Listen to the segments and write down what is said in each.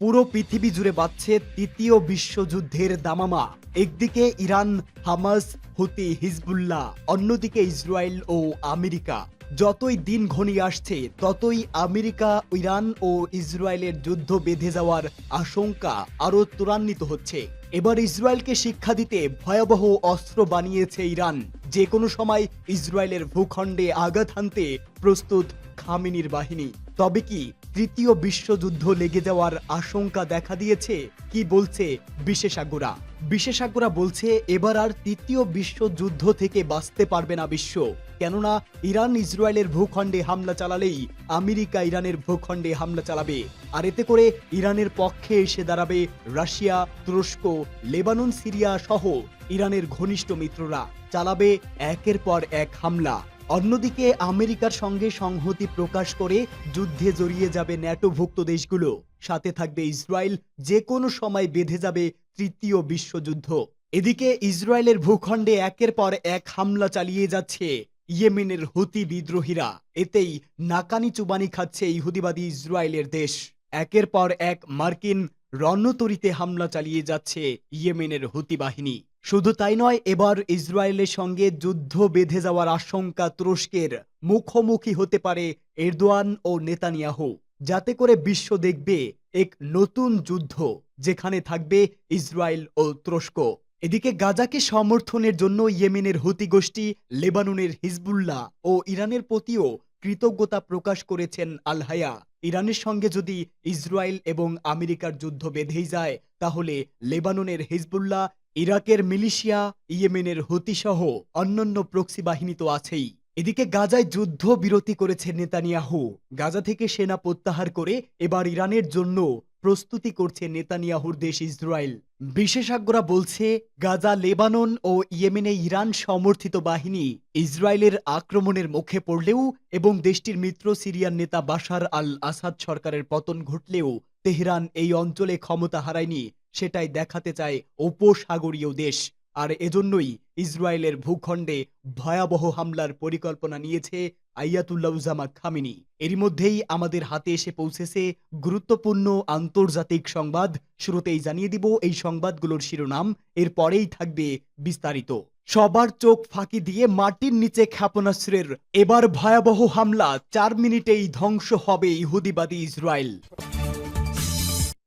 পুরো পৃথিবী জুড়ে বাড়ছে তৃতীয় বিশ্বযুদ্ধের দামামা। একদিকে ইরান, হামাস, হুতি, হিজবুল্লাহ, অন্যদিকে ইসরায়েল ও আমেরিকা। যতই দিন ঘনিয়ে আসছে, ততই আমেরিকা, ইরান ও ইসরায়েলের যুদ্ধ বেঁধে যাওয়ার আশঙ্কা আরও ত্বরান্বিত হচ্ছে। এবার ইসরায়েলকে শিক্ষা দিতে ভয়াবহ অস্ত্র বানিয়েছে ইরান। যে কোনো সময় ইসরায়েলের ভূখণ্ডে আঘাত হানতে প্রস্তুত খামিনির বাহিনী। তবে কি তৃতীয় বিশ্বযুদ্ধ লেগে যাওয়ার আশঙ্কা দেখা দিয়েছে? কি বলছে বিশেষজ্ঞরা? বিশেষজ্ঞরা বলছে এবার আর তৃতীয় বিশ্বযুদ্ধ থেকে বাঁচতে পারবে না বিশ্ব। কেননা ইরান ইসরায়েলের ভূখণ্ডে হামলা চালালেই আমেরিকা ইরানের ভূখণ্ডে হামলা চালাবে। আর এতে করে ইরানের পক্ষে এসে দাঁড়াবে রাশিয়া, তুরস্ক, লেবানন, সিরিয়া সহ ইরানের ঘনিষ্ঠ মিত্ররা। চালাবে একের পর এক হামলা। অন্যদিকে আমেরিকার সঙ্গে সংহতি প্রকাশ করে যুদ্ধে জড়িয়ে যাবে ন্যাটোভুক্ত দেশগুলো। সাথে থাকবে ইসরায়েল, যে কোনো সময় বেঁধে যাবে তৃতীয় বিশ্বযুদ্ধ। এদিকে ইসরায়েলের ভূখণ্ডে একের পর এক হামলা চালিয়ে যাচ্ছে ইয়েমেনের হুতি বিদ্রোহীরা। এতেই নাকানি চুবানি খাচ্ছে ইহুদিবাদী ইসরায়েলের দেশ। একের পর এক মার্কিন রণতরিতে হামলা চালিয়ে যাচ্ছে ইয়েমেনের হুতি বাহিনী। শুধু তাই নয়, এবার ইসরায়েলের সঙ্গে যুদ্ধ বেঁধে যাওয়ার আশঙ্কা তুরস্কের মুখোমুখি হতে পারে এরদোয়ান ও নেতানিয়াহু। যাতে করে বিশ্ব দেখবে এক নতুন যুদ্ধ যেখানে থাকবে ইসরায়েল ও তুরস্ক। এদিকে গাজাকে সমর্থনের জন্য ইয়েমেনের হুতি গোষ্ঠী, লেবাননের হিজবুল্লাহ ও ইরানের প্রতিও কৃতজ্ঞতা প্রকাশ করেছেন আলহায়া। ইরানের সঙ্গে যদি ইসরায়েল এবং আমেরিকার যুদ্ধ বেঁধেই যায়, তাহলে লেবাননের হিজবুল্লাহ ইরাকের মিলিশিয়া, ইয়েমেনের হুতিসহ অন্যান্য প্রক্সি বাহিনী তো আছেই। এদিকে গাজায় যুদ্ধ বিরতি করেছে নেতানিয়াহু। গাজা থেকে সেনা প্রত্যাহার করে এবার ইরানের জন্য প্রস্তুতি করছে নেতানিয়াহুর দেশ ইসরায়েল। বিশেষজ্ঞরা বলছে, গাজা, লেবানন ও ইয়েমেনে ইরান সমর্থিত বাহিনী ইসরায়েলের আক্রমণের মুখে পড়লেও এবং দেশটির মিত্র সিরিয়ার নেতা বাশার আল আসাদ সরকারের পতন ঘটলেও তেহরান এই অঞ্চলে ক্ষমতা হারায়নি। সেটাই দেখাতে চায় উপসাগরীয় দেশ। আর এজন্যই ইসরায়েলের ভূখণ্ডে ভয়াবহ হামলার পরিকল্পনা নিয়েছে আইয়াতুল্লাউজামা খামিনি। এরই মধ্যেই আমাদের হাতে এসে পৌঁছেছে গুরুত্বপূর্ণ আন্তর্জাতিক সংবাদ। শুরুতেই জানিয়ে দিব এই সংবাদগুলোর শিরোনাম এর পরেই থাকবে বিস্তারিত। সবার চোখ ফাঁকি দিয়ে মাটির নিচে ক্ষেপণাস্ত্রের এবার ভয়াবহ হামলা, চার মিনিটেই ধ্বংস হবে ইহুদিবাদী ইসরায়েল।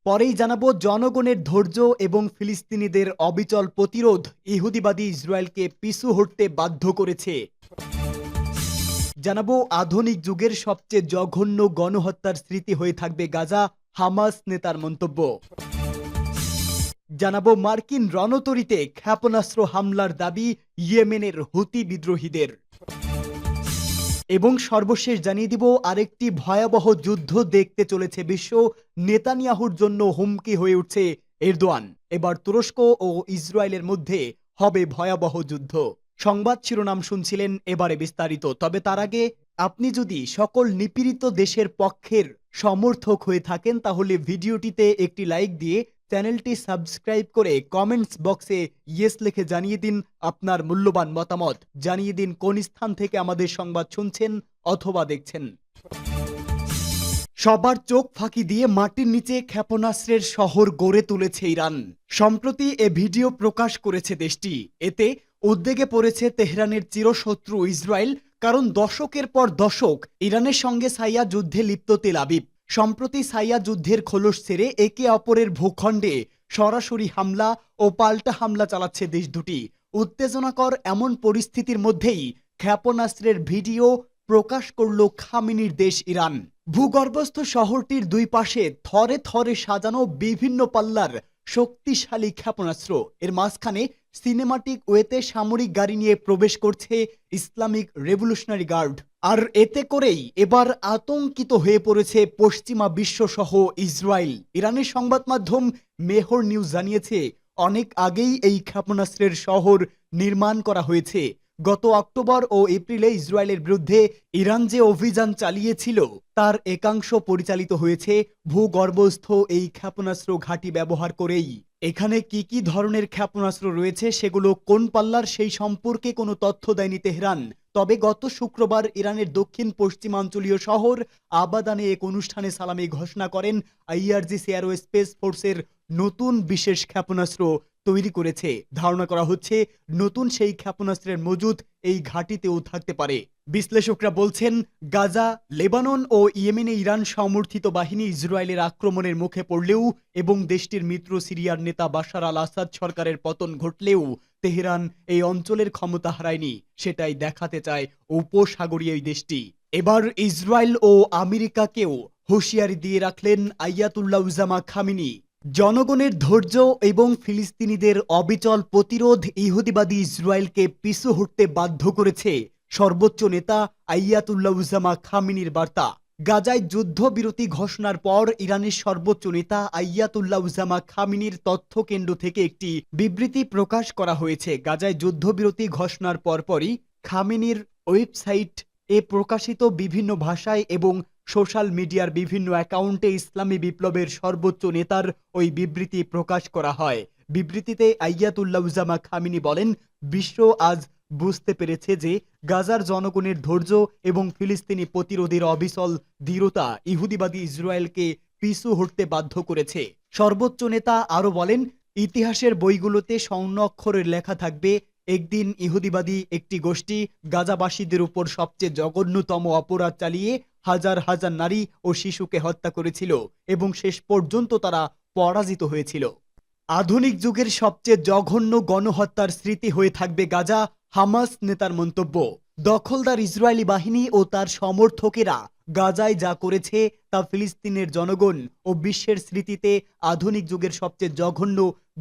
পরেই জানাব, জনগণের ধৈর্য এবং ফিলিস্তিনিদের অবিচল প্রতিরোধ ইহুদিবাদী ইসরায়েলকে পিছু হটতে বাধ্য করেছে। জানাব, আধুনিক যুগের সবচেয়ে জঘন্য গণহত্যার স্মৃতি হয়ে থাকবে গাজা, হামাস নেতার মন্তব্য। জানাব, মার্কিন রণতরিতে ক্ষেপণাস্ত্র হামলার দাবি ইয়েমেনের হুতি বিদ্রোহীদের। এবং সর্বশেষ জানিয়ে দিব আরেকটি ভয়াবহ যুদ্ধ দেখতে চলেছে বিশ্ব নেতানিয়াহুর জন্য হুমকি হয়ে উঠছে এরদোয়ান। এবার তুরস্ক ও ইসরায়েলের মধ্যে হবে ভয়াবহ যুদ্ধ। সংবাদ শিরোনাম শুনছিলেন এবারে বিস্তারিত, তবে তার আগে আপনি যদি সকল নিপীড়িত দেশের পক্ষের সমর্থক হয়ে থাকেন, তাহলে ভিডিওটিতে একটি লাইক দিয়ে চ্যানেলটি সাবস্ক্রাইব করে কমেন্টস বক্সে ইয়েস লিখে জানিয়ে দিন আপনার মূল্যবান মতামত। জানিয়ে দিন কোন স্থান থেকে আমাদের সংবাদ শুনছেন অথবা দেখছেন। সবার চোখ ফাঁকি দিয়ে মাটির নিচে ক্ষেপণাস্ত্রের শহর গড়ে তুলেছে ইরান। সম্প্রতি এ ভিডিও প্রকাশ করেছে দেশটি। এতে উদ্বেগে পড়েছে তেহরানের চিরশত্রু ইসরায়েল, কারণ দশকের পর দশক ইরানের সঙ্গে সাইয়া যুদ্ধে লিপ্ত তেল আবিব। সম্প্রতি সাইয়া যুদ্ধের খোলস ছেড়ে একে অপরের ভূখণ্ডে সরাসরি হামলা ও পাল্টা হামলা চালাচ্ছে দেশ দুটি। উত্তেজনাকর এমন পরিস্থিতির মধ্যেই ক্ষেপণাস্ত্রের ভিডিও প্রকাশ করল খামিনির দেশ ইরান। ভূগর্ভস্থ শহরটির দুই পাশে থরে থরে সাজানো বিভিন্ন পাল্লার শক্তিশালী ক্ষেপণাস্ত্র। এর মাঝখানে সিনেমাটিক ওয়েতে সামরিক গাড়ি নিয়ে প্রবেশ করছে ইসলামিক রেভলিউশনারি গার্ড। আর এতে করেই এবার আতঙ্কিত হয়ে পড়েছে পশ্চিমা বিশ্বসহ ইসরায়েল। ইরানের সংবাদ মাধ্যম মেহর নিউজ জানিয়েছে, অনেক আগেই এই ক্ষেপণাস্ত্রের শহর নির্মাণ করা হয়েছে। গত অক্টোবর ও এপ্রিলে ইসরায়েলের বিরুদ্ধে ইরান যে অভিযান চালিয়েছিল, তার একাংশ পরিচালিত হয়েছে। ভূগর্ভস্থ এই ক্ষেপণাস্ত্র ঘাঁটি ব্যবহার করেই। এখানে কি কি ধরনের ক্ষেপণাস্ত্র রয়েছে সেগুলো কোন পাল্লার সেই সম্পর্কে কোনো তথ্য দেয়নি তেহরান। তবে গত শুক্রবার ইরানের দক্ষিণ পশ্চিমাঞ্চলীয় শহর আবাদানে এক অনুষ্ঠানে সালামি ঘোষণা করেন আইআরজিসি অ্যারোস্পেস ফোর্সের নতুন বিশেষ ক্ষেপণাস্ত্র তৈরি করেছে। ধারণা করা হচ্ছে নতুন সেই ক্ষেপণাস্ত্রের মজুদ এই ঘাঁটিতেও থাকতে পারে। বিশ্লেষকরা বলছেন, গাজা, লেবানন ও ইয়েমেনে ইরান সমর্থিত বাহিনী ইসরায়েলের আক্রমণের মুখে পড়লেও এবং দেশটির মিত্র সিরিয়ার নেতা বাশার আল আসাদ সরকারের পতন ঘটলেও তেহরান এই অঞ্চলের ক্ষমতা হারায়নি। সেটাই দেখাতে চায় উপসাগরীয় এই দেশটি। এবার ইসরায়েল ও আমেরিকাকেও হুঁশিয়ারি দিয়ে রাখলেন আয়াতুল্লাহ উজামা খামিনি। জনগণের ধৈর্য এবং ফিলিস্তিনিদের অবিচল প্রতিরোধ ইহুদিবাদী ইসরায়েলকে পিছু হটতে বাধ্য করেছে সর্বোচ্চ নেতা আইয়াতুল্লাহ উজামা খামিনির বার্তা। গাজায় যুদ্ধবিরতি ঘোষণার পর ইরানের সর্বোচ্চ নেতা আইয়াতুল্লাহ উজামা খামিনির তথ্য কেন্দ্র থেকে একটি বিবৃতি প্রকাশ করা হয়েছে। গাজায় যুদ্ধবিরতি ঘোষণার পরপরই খামিনির ওয়েবসাইট এ প্রকাশিত বিভিন্ন ভাষায় এবং সোশ্যাল মিডিয়ার বিভিন্ন অ্যাকাউন্টে ইসলামী বিপ্লবের সর্বোচ্চ নেতার ওই বিবৃতি প্রকাশ করা হয়। বিবৃতিতে আইয়াতুল্লাহ উজামা খামিনি বলেন, বিশ্ব আজ বুঝতে পেরেছে যে গাজার জনগণের ধৈর্য এবং ফিলিস্তিনি প্রতিরোধের অবিচল দৃঢ়তা ইহুদিবাদী ইসরায়েলকে পিছু হটতে বাধ্য করেছে। সর্বোচ্চ নেতা আরও বলেন, ইতিহাসের বইগুলোতে স্বর্ণ অক্ষরের লেখা থাকবে একদিন ইহুদিবাদী একটি গোষ্ঠী গাজাবাসীদের উপর সবচেয়ে জঘন্যতম অপরাধ চালিয়ে হাজার হাজার নারী ও শিশুকে হত্যা করেছিল এবং শেষ পর্যন্ত তারা পরাজিত হয়েছিল। আধুনিক যুগের সবচেয়ে জঘন্য গণহত্যার স্মৃতি হয়ে থাকবে গাজা, হামাস নেতার মন্তব্য। দখলদার ইসরায়েলি বাহিনী ও তার সমর্থকেরা গাজায় যা করেছে তা ফিলিস্তিনের জনগণ ও বিশ্বের স্মৃতিতে আধুনিক যুগের সবচেয়ে জঘন্য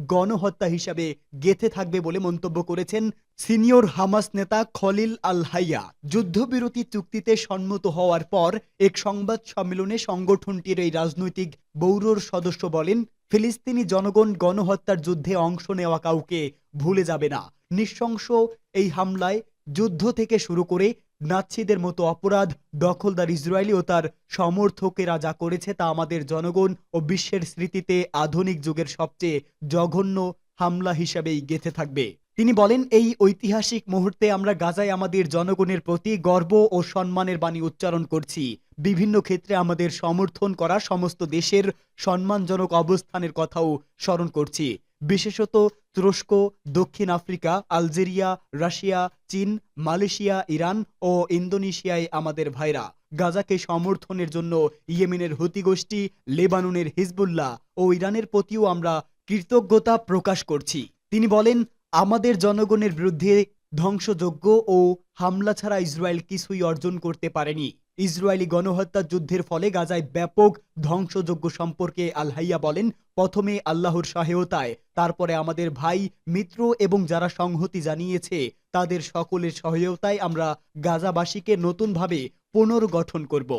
গণহত্যা হিসাবে গেথে থাকবে বলে মন্তব্য করেছেন সিনিয়র হামাস নেতা খলিল আল হাইয়া যুদ্ধবিরতি চুক্তিতে সম্মত হওয়ার পর এক সংবাদ সম্মেলনে সংগঠনটির এই রাজনৈতিক বৌরর সদস্য বলেন, ফিলিস্তিনি জনগণ গণহত্যার যুদ্ধে অংশ নেওয়া কাউকে ভুলে যাবে না। নৃশংস এই হামলায় যুদ্ধ থেকে শুরু করে নাৎসিদের মতো অপরাধ দখলদার ইসরায়েলি ও তার সমর্থকেরা যা করেছে তা আমাদের জনগণ ও বিশ্বের স্মৃতিতে আধুনিক যুগের সবচেয়ে জঘন্য হামলা হিসাবেই গেঁথে থাকবে। তিনি বলেন, এই ঐতিহাসিক মুহূর্তে আমরা গাজায় আমাদের জনগণের প্রতি গর্ব ও সম্মানের বাণী উচ্চারণ করছি। বিভিন্ন ক্ষেত্রে আমাদের সমর্থন করা সমস্ত দেশের সম্মানজনক অবস্থানের কথাও স্মরণ করছি। বিশেষত তুরস্ক, দক্ষিণ আফ্রিকা, আলজেরিয়া, রাশিয়া, চীন, মালয়েশিয়া, ইরান ও ইন্দোনেশিয়ায় আমাদের ভাইরা। গাজাকে সমর্থনের জন্য ইয়েমেনের হুতি গোষ্ঠী, লেবাননের হিজবুল্লাহ ও ইরানের প্রতিও আমরা কৃতজ্ঞতা প্রকাশ করছি। তিনি বলেন, আমাদের জনগণের বিরুদ্ধে ধ্বংসযোগ্য ও হামলা ছাড়া ইসরায়েল কিছুই অর্জন করতে পারেনি। ইসরায়েলি গণহত্যা যুদ্ধের ফলে গাজায় ব্যাপক ধ্বংসযজ্ঞ সম্পর্কে আলহাইয়া বলেন, প্রথমে আল্লাহর সহায়তায়, তারপরে আমাদের ভাই, মিত্র এবং যারা সংহতি জানিয়েছে, তাদের সকলের সহায়তায় আমরা গাজাবাসীকে নতুনভাবে পুনর্গঠন করব।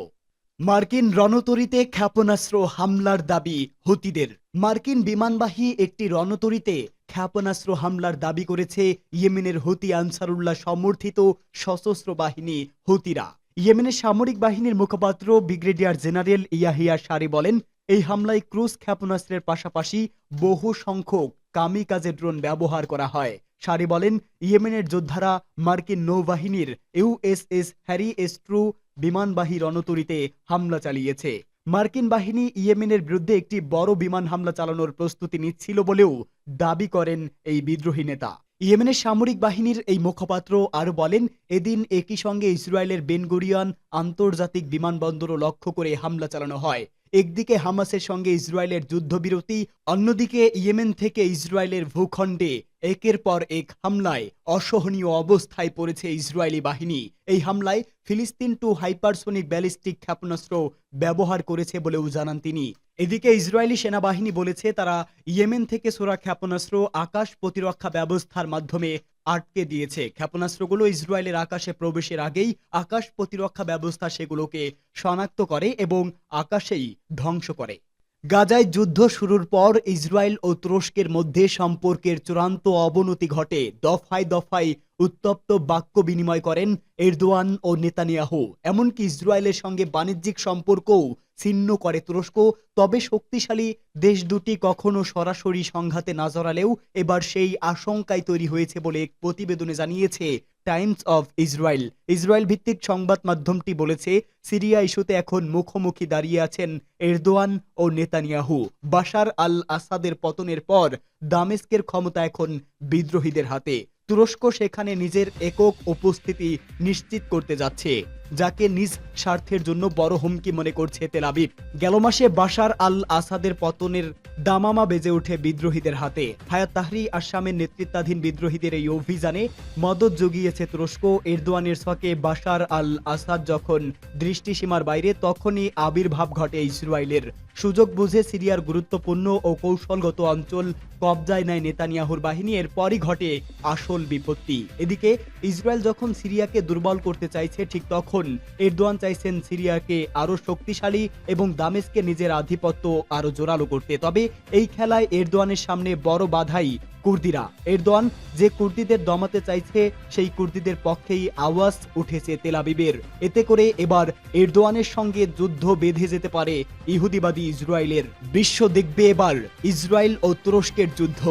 মার্কিন রণতরীতে ক্ষেপণাস্ত্র হামলার দাবি হুতিদের। মার্কিন বিমানবাহী একটি রণতরীতে ক্ষেপণাস্ত্র হামলার দাবি করেছে ইয়েমেনের হুতি আনসারুল্লাহ সমর্থিত সশস্ত্র বাহিনী হুতিরা। ইয়েমেনের সামরিক বাহিনীর মুখপাত্র ব্রিগেডিয়ার জেনারেল ইয়াহিয়া সারি বলেন, এই হামলায় ক্রুজ ক্ষেপণাস্ত্রের পাশাপাশি বহু সংখ্যক কামিকাজে ড্রোন ব্যবহার করা হয়। সারি বলেন, ইয়েমেনের যোদ্ধারা মার্কিন নৌবাহিনীর ইউএসএস হ্যারি এস ট্রু বিমানবাহী রণতরীতে হামলা চালিয়েছে। মার্কিন বাহিনী ইয়েমেনের বিরুদ্ধে একটি বড় বিমান হামলা চালানোর প্রস্তুতি নিচ্ছিল বলেও দাবি করেন এই বিদ্রোহী নেতা। ইয়েমেনের সামরিক বাহিনীর এই মুখপাত্র আরও বলেন, এদিন একই সঙ্গে ইসরায়েলের বেনগুরিয়ান আন্তর্জাতিক বিমানবন্দরও লক্ষ্য করে হামলা চালানো হয়। একদিকে হামাসের সঙ্গে ইসরায়েলের যুদ্ধবিরতি, অন্যদিকে ইয়েমেন থেকে ইসরায়েলের ভূখণ্ডে একের পর এক হামলায় অসহনীয় অবস্থায় পড়েছে ইসরায়েলি বাহিনী। এই হামলায় ফিলিস্তিন টু হাইপারসোনিক ব্যালিস্টিক ক্ষেপণাস্ত্র ব্যবহার করেছে বলেও জানান তিনি। এদিকে ইসরায়েলি সেনাবাহিনী বলেছে তারা ইয়েমেন থেকে সোরা ক্ষেপণাস্ত্র, আকাশ প্রতিরক্ষা ব্যবস্থার মাধ্যমে আটকে দিয়েছে। ক্ষেপণাস্ত্রগুলো ইসরায়েলের আকাশে প্রবেশের আগেই আকাশ প্রতিরক্ষা ব্যবস্থা সেগুলোকে শনাক্ত করে এবং আকাশেই ধ্বংস করে। গাজায় যুদ্ধ শুরুর পর ইসরায়েল ও তুরস্কের মধ্যে সম্পর্কের চূড়ান্ত অবনতি ঘটে। দফায় দফায় উত্তপ্ত বাক্য বিনিময় করেন এরদোয়ান ও নেতানিয়াহু। এমনকি ইসরায়েলের সঙ্গে বাণিজ্যিক সম্পর্কও ছিন্ন করে তুরস্ক। তবে শক্তিশালী দেশ দুটি কখনো সরাসরি সংঘাতে না জড়ালেও এবার সেই আশঙ্কাই তৈরি হয়েছে বলে এক প্রতিবেদনে জানিয়েছে টাইমস অফ ইসরায়েল। ইসরায়েল ভিত্তিক সংবাদ মাধ্যমটি বলেছে, সিরিয়া ইস্যুতে এখন মুখোমুখি দাঁড়িয়ে আছেন এরদোয়ান ও নেতানিয়াহু। বাশার আল আসাদের পতনের পর দামেস্কের ক্ষমতা এখন বিদ্রোহীদের হাতে। তুরস্ক সেখানে নিজের একক উপস্থিতি নিশ্চিত করতে যাচ্ছে। যাকে নিজ স্বার্থের জন্য বড় হুমকি মনে করছে তেলাবিব গেল মাসে বাশার আল আসাদের পতনের দামামা বেজে ওঠে বিদ্রোহীদের হাতে। হায়াত তাহরি আসামের নেতৃত্বাধীন বিদ্রোহীদের এই অভিযানে মদত জুগিয়েছে তুরস্ক। এরদোয়ানের ছকে বাশার আল আসাদ যখন দৃষ্টিসীমার বাইরে, তখনই আবির্ভাব ঘটে ইসরায়েলের। সুযোগ বুঝে সিরিয়ার গুরুত্বপূর্ণ ও কৌশলগত অঞ্চল কবজায় নেয় নেতানিয়াহুর বাহিনী। এরপরই ঘটে আসল বিপত্তি। এদিকে ইসরায়েল যখন সিরিয়াকে দুর্বল করতে চাইছে, ঠিক তখন এরদোয়ান চাইছেন সিরিয়াকে আরও শক্তিশালী এবং দামেস্কে নিজের আধিপত্য আরও জোরালো করতে। তবে এই খেলায় এরদোয়ানের সামনে বড় বাধাই কুর্দিরা। এরদোয়ান যে কুর্দিদের দমাতে চাইছে, সেই কুর্দিদের পক্ষেই আওয়াজ উঠেছে তেলাবিবের এতে করে এবার এরদোয়ানের সঙ্গে যুদ্ধ বেঁধে যেতে পারে ইহুদিবাদী ইসরায়েলের। বিশ্ব দেখবে এবার ইসরায়েল ও তুরস্কের যুদ্ধ।